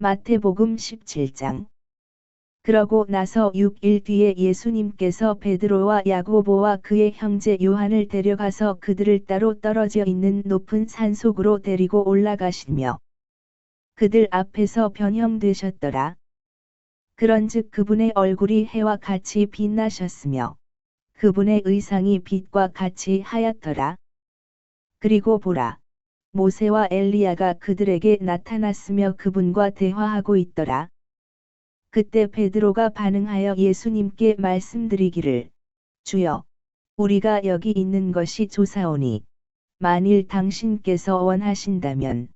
마태복음 17장 그러고 나서 6일 뒤에 예수님께서 베드로와 야고보와 그의 형제 요한을 데려가서 그들을 따로 떨어져 있는 높은 산 속으로 데리고 올라가시며 그들 앞에서 변형되셨더라. 그런즉 그분의 얼굴이 해와 같이 빛나셨으며 그분의 의상이 빛과 같이 하얗더라. 그리고 보라. 모세와 엘리야가 그들에게 나타났으며 그분과 대화하고 있더라. 그때 베드로가 반응하여 예수님께 말씀드리기를 주여 우리가 여기 있는 것이 조사오니 만일 당신께서 원하신다면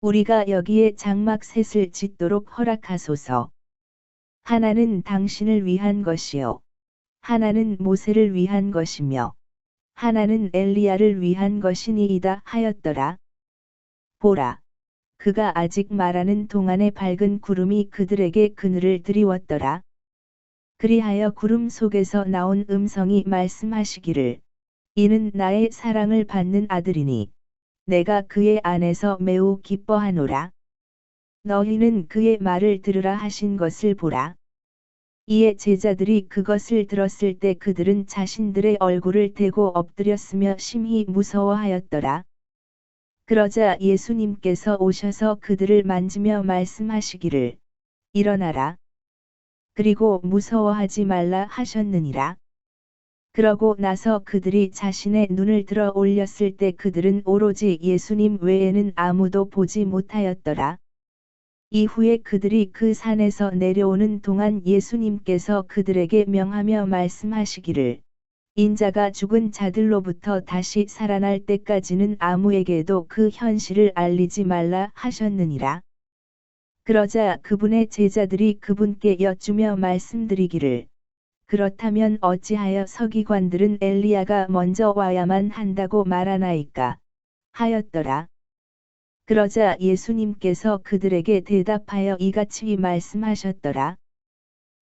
우리가 여기에 장막 셋을 짓도록 허락하소서. 하나는 당신을 위한 것이요 하나는 모세를 위한 것이며 하나는 엘리야를 위한 것이니이다 하였더라. 보라. 그가 아직 말하는 동안에 밝은 구름이 그들에게 그늘을 드리웠더라. 그리하여 구름 속에서 나온 음성이 말씀하시기를 이는 나의 사랑을 받는 아들이니 내가 그의 안에서 매우 기뻐하노라. 너희는 그의 말을 들으라 하신 것을 보라. 이에 제자들이 그것을 들었을 때 그들은 자신들의 얼굴을 대고 엎드렸으며 심히 무서워하였더라. 그러자 예수님께서 오셔서 그들을 만지며 말씀하시기를 일어나라. 그리고 무서워하지 말라 하셨느니라. 그러고 나서 그들이 자신의 눈을 들어 올렸을 때 그들은 오로지 예수님 외에는 아무도 보지 못하였더라. 이후에 그들이 그 산에서 내려오는 동안 예수님께서 그들에게 명하며 말씀하시기를 인자가 죽은 자들로부터 다시 살아날 때까지는 아무에게도 그 현실을 알리지 말라 하셨느니라. 그러자 그분의 제자들이 그분께 여쭈며 말씀드리기를 그렇다면 어찌하여 서기관들은 엘리야가 먼저 와야만 한다고 말하나이까 하였더라. 그러자 예수님께서 그들에게 대답하여 이같이 말씀하셨더라.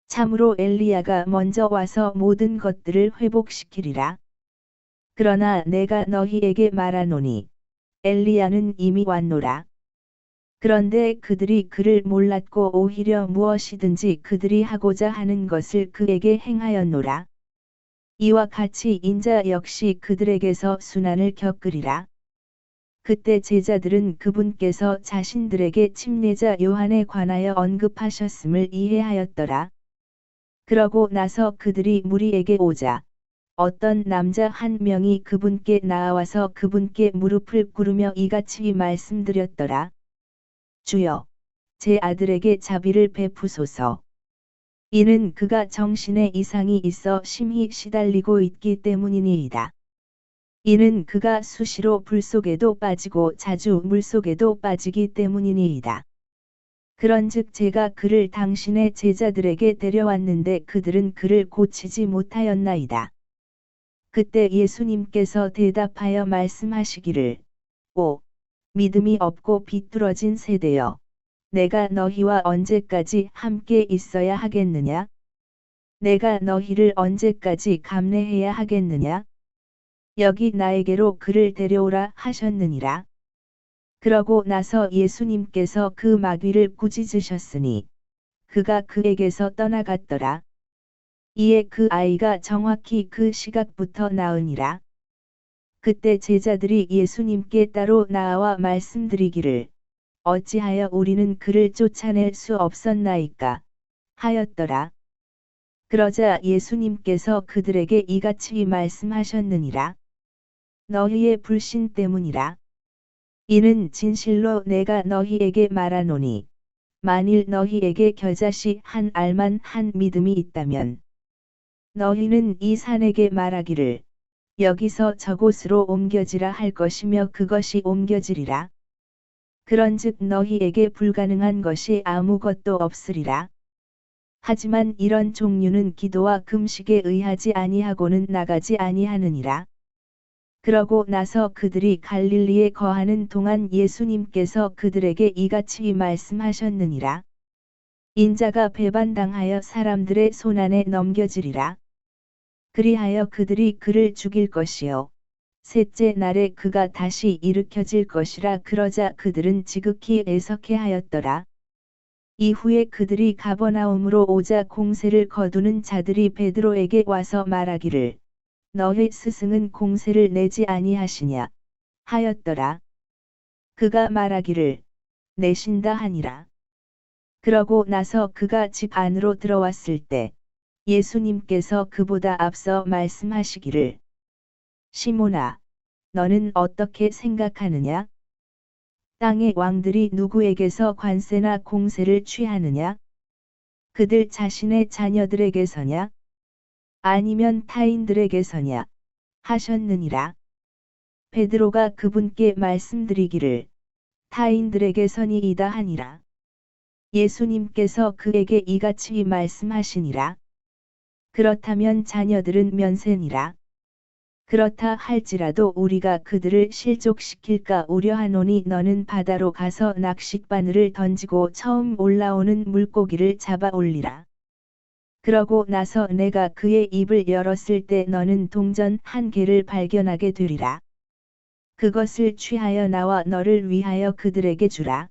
참으로 엘리야가 먼저 와서 모든 것들을 회복시키리라. 그러나 내가 너희에게 말하노니 엘리야는 이미 왔노라. 그런데 그들이 그를 몰랐고 오히려 무엇이든지 그들이 하고자 하는 것을 그에게 행하였노라. 이와 같이 인자 역시 그들에게서 순환을 겪으리라. 그때 제자들은 그분께서 자신들에게 침례자 요한에 관하여 언급하셨음을 이해하였더라. 그러고 나서 그들이 무리에게 오자 어떤 남자 한 명이 그분께 나와서 그분께 무릎을 꿇으며 이같이 말씀드렸더라. 주여, 제 아들에게 자비를 베푸소서. 이는 그가 정신에 이상이 있어 심히 시달리고 있기 때문이니이다. 이는 그가 수시로 불 속에도 빠지고 자주 물 속에도 빠지기 때문이니이다. 그런즉 제가 그를 당신의 제자들에게 데려왔는데 그들은 그를 고치지 못하였나이다. 그때 예수님께서 대답하여 말씀하시기를 오 믿음이 없고 비뚤어진 세대여 내가 너희와 언제까지 함께 있어야 하겠느냐 내가 너희를 언제까지 감내해야 하겠느냐 여기 나에게로 그를 데려오라 하셨느니라. 그러고 나서 예수님께서 그 마귀를 꾸짖으셨으니 그가 그에게서 떠나갔더라. 이에 그 아이가 정확히 그 시각부터 나으니라. 그때 제자들이 예수님께 따로 나와 말씀드리기를 어찌하여 우리는 그를 쫓아낼 수 없었나이까 하였더라. 그러자 예수님께서 그들에게 이같이 말씀하셨느니라. 너희의 불신 때문이라. 이는 진실로 내가 너희에게 말하노니 만일 너희에게 겨자씨 한 알만 한 믿음이 있다면 너희는 이 산에게 말하기를 여기서 저곳으로 옮겨지라 할 것이며 그것이 옮겨지리라. 그런즉 너희에게 불가능한 것이 아무것도 없으리라. 하지만 이런 종류는 기도와 금식에 의하지 아니하고는 나가지 아니하느니라. 그러고 나서 그들이 갈릴리에 거하는 동안 예수님께서 그들에게 이같이 말씀하셨느니라. 인자가 배반당하여 사람들의 손안에 넘겨지리라. 그리하여 그들이 그를 죽일 것이요. 셋째 날에 그가 다시 일으켜질 것이라 그러자 그들은 지극히 애석해 하였더라. 이후에 그들이 가버나움으로 오자 공세를 거두는 자들이 베드로에게 와서 말하기를 너의 스승은 공세를 내지 아니하시냐 하였더라. 그가 말하기를 내신다 하니라. 그러고 나서 그가 집 안으로 들어왔을 때 예수님께서 그보다 앞서 말씀하시기를 시몬아 너는 어떻게 생각하느냐? 땅의 왕들이 누구에게서 관세나 공세를 취하느냐? 그들 자신의 자녀들에게서냐? 아니면 타인들에게서냐? 하셨느니라. 베드로가 그분께 말씀드리기를 타인들에게서니이다 하니라. 예수님께서 그에게 이같이 말씀하시니라. 그렇다면 자녀들은 면세니라. 그렇다 할지라도 우리가 그들을 실족시킬까 우려하노니 너는 바다로 가서 낚싯바늘을 던지고 처음 올라오는 물고기를 잡아 올리라. 그러고 나서 내가 그의 입을 열었을 때 너는 동전 한 개를 발견하게 되리라. 그것을 취하여 나와 너를 위하여 그들에게 주라.